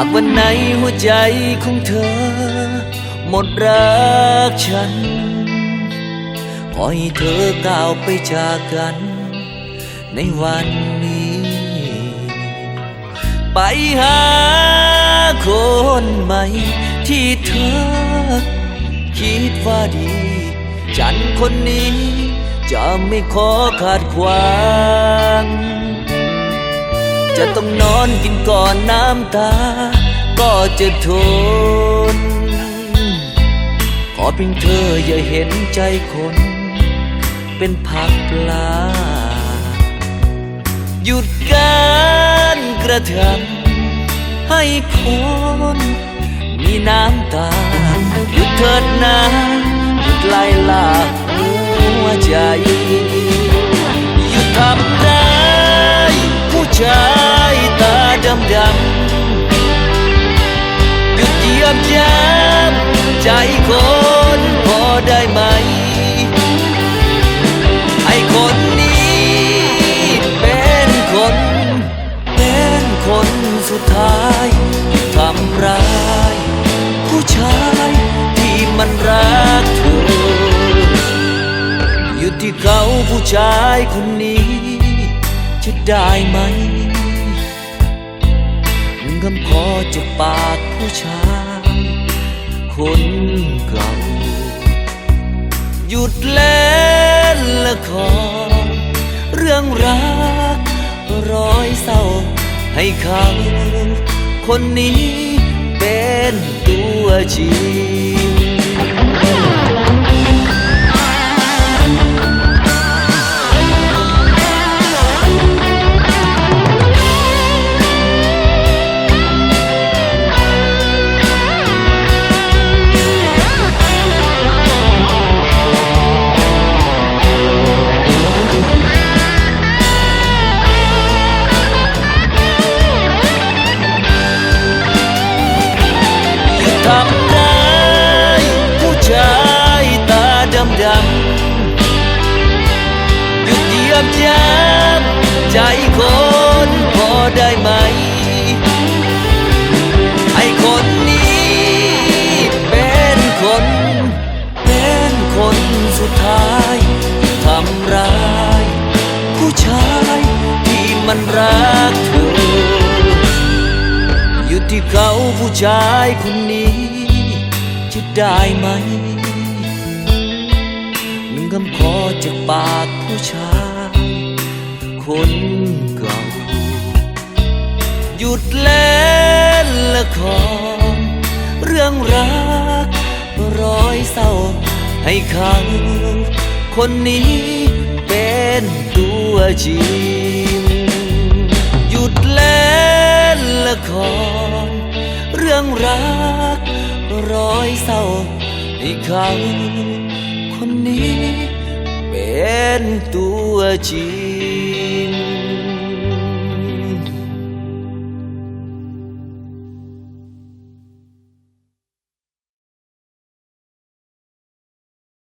ากวันไหนหัวใจของเธอ หมดรักฉัน ขอให้เธอก้าวไปจากกัน ในวันนี้ ไปหาคนใหม่ ที่เธอ คิดว่าดี ฉันคนนี้จะไม่ขอขาดความ จะต้องนอนกินก่อนน้ำตา ก็จะทน ขอเพียงเธออย่าเห็นใจคน เป็นผักปลา หยุดการกระทำให้คนมีน้ำตา หยุดเถิดนะหยุดไล่ลาหัวใจ หยุดทำร้ บย้ำใจคนพอได้ไหม ไอ้คนนี้เป็นคน เป็นคนสุดท้ายที่ทำร้าย ผู้ชายที่มันรักเธอ อยู่ที่เขาผู้ชายคนนี้ จะได้ไหมคำขอจากปากผู้ชาย คนเก่า หยุดเล่นละคร เรื่องรักร้อยเศร้า ให้เขาคนนี้เป็นตัวจริง บย้ำใจคนพอได้ไหม ไอ้คนนี้เป็นคน เป็นคนสุดท้ายที่ทำร้าย ผู้ชายที่มันรักเธอ อยู่ที่เขาผู้ชายคนนี้จะได้ไหมหนึ่งคำขอจากปากผู้ชาย คนเก่า หยุดเล่นละคร เรื่องรักร้อยเศร้า ให้เขาคนนี้เป็นตัวจริง หยุดเล่นละคร เรื่องรักร้อยเศร้า ให้เขาคนนี้ เป็นตัวจริง